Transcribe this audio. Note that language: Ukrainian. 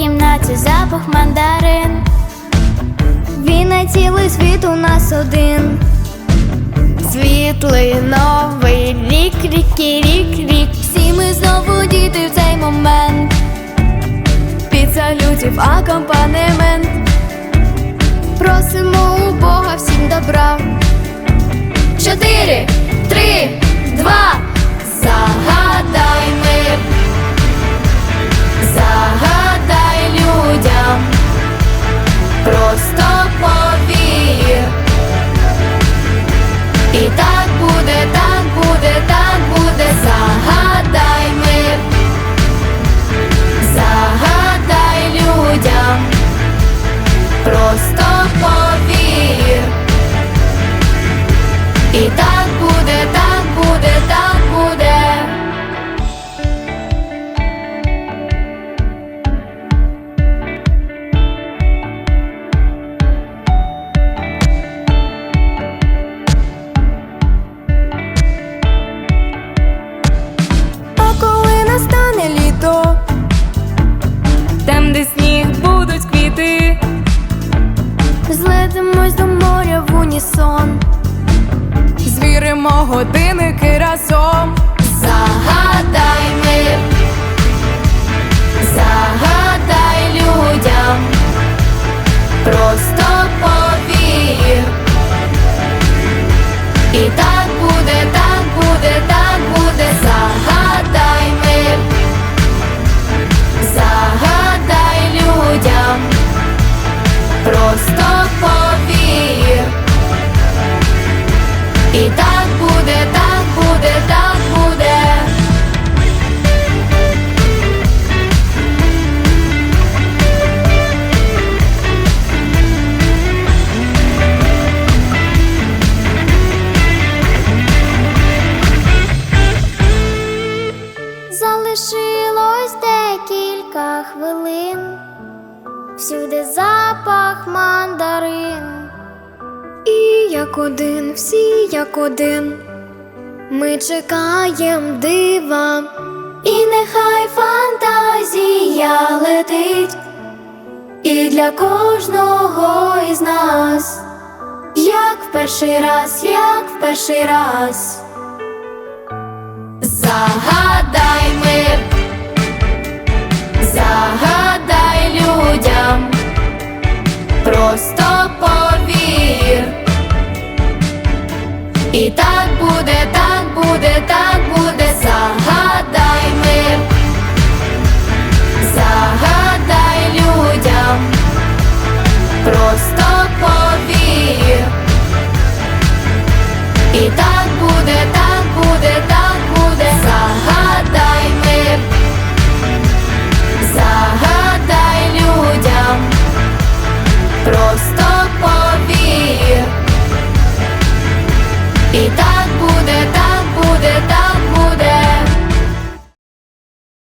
кімнаті запах мандарин. Він на цілий світ у нас один. Світлий новий рік, рік, рік, рік. Всі ми знову діти в цей момент. Під салютів акомпанемент. Просимо у Бога всім добра. Чотири, І так годинники разом. Хвилин, всюди запах мандарин. І як один, всі як один, ми чекаєм дива. І нехай фантазія летить, і для кожного із нас, як в перший раз, як в перший раз. Загадай так буде, так буде, так буде, загадай мир, загадай людям, просто повір. І так